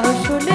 আসলে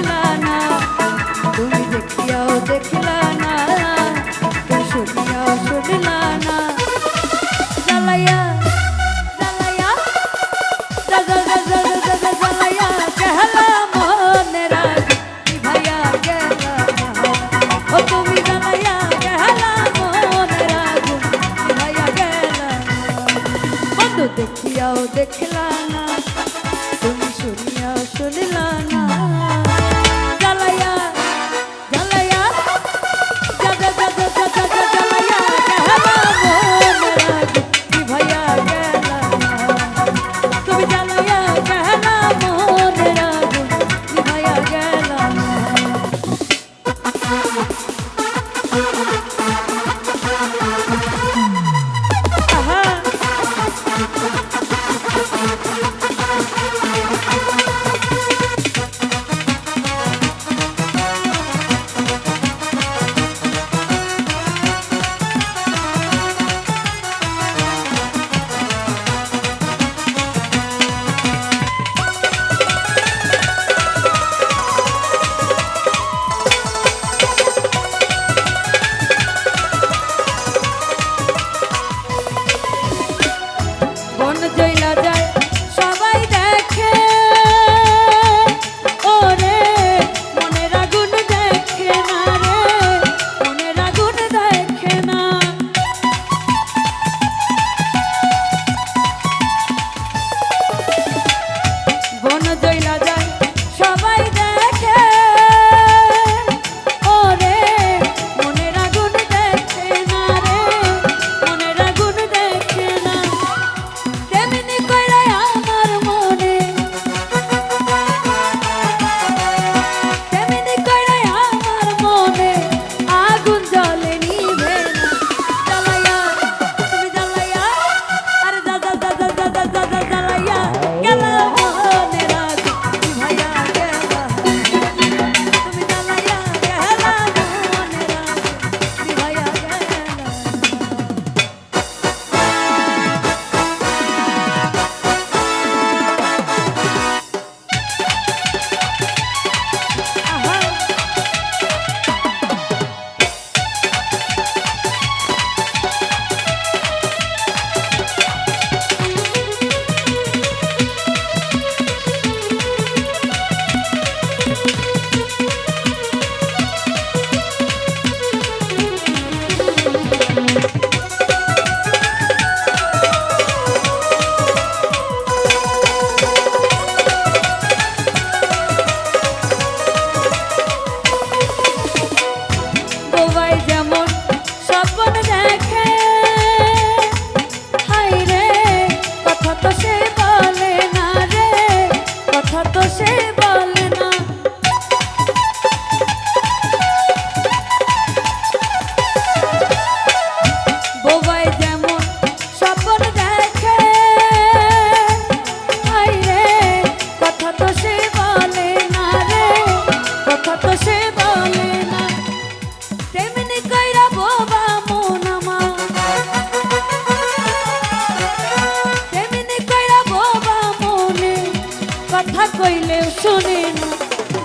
কথা কইলেও শোনে না।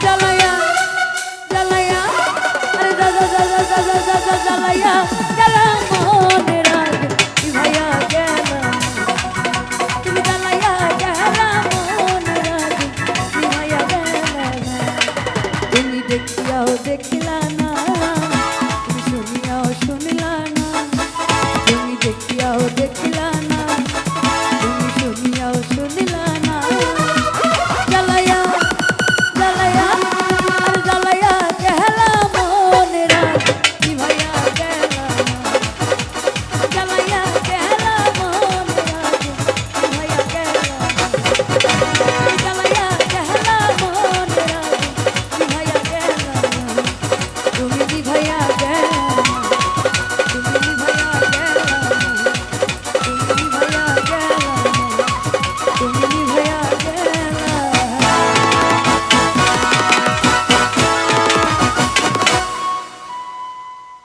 জ্বালায়া জ্বালায়া, আরে দাদা দাদা দাদা দাদা জ্বালায়া, জ্বালা মনের আগে ভাইয়া গেলাম তুমি জ্বালায়া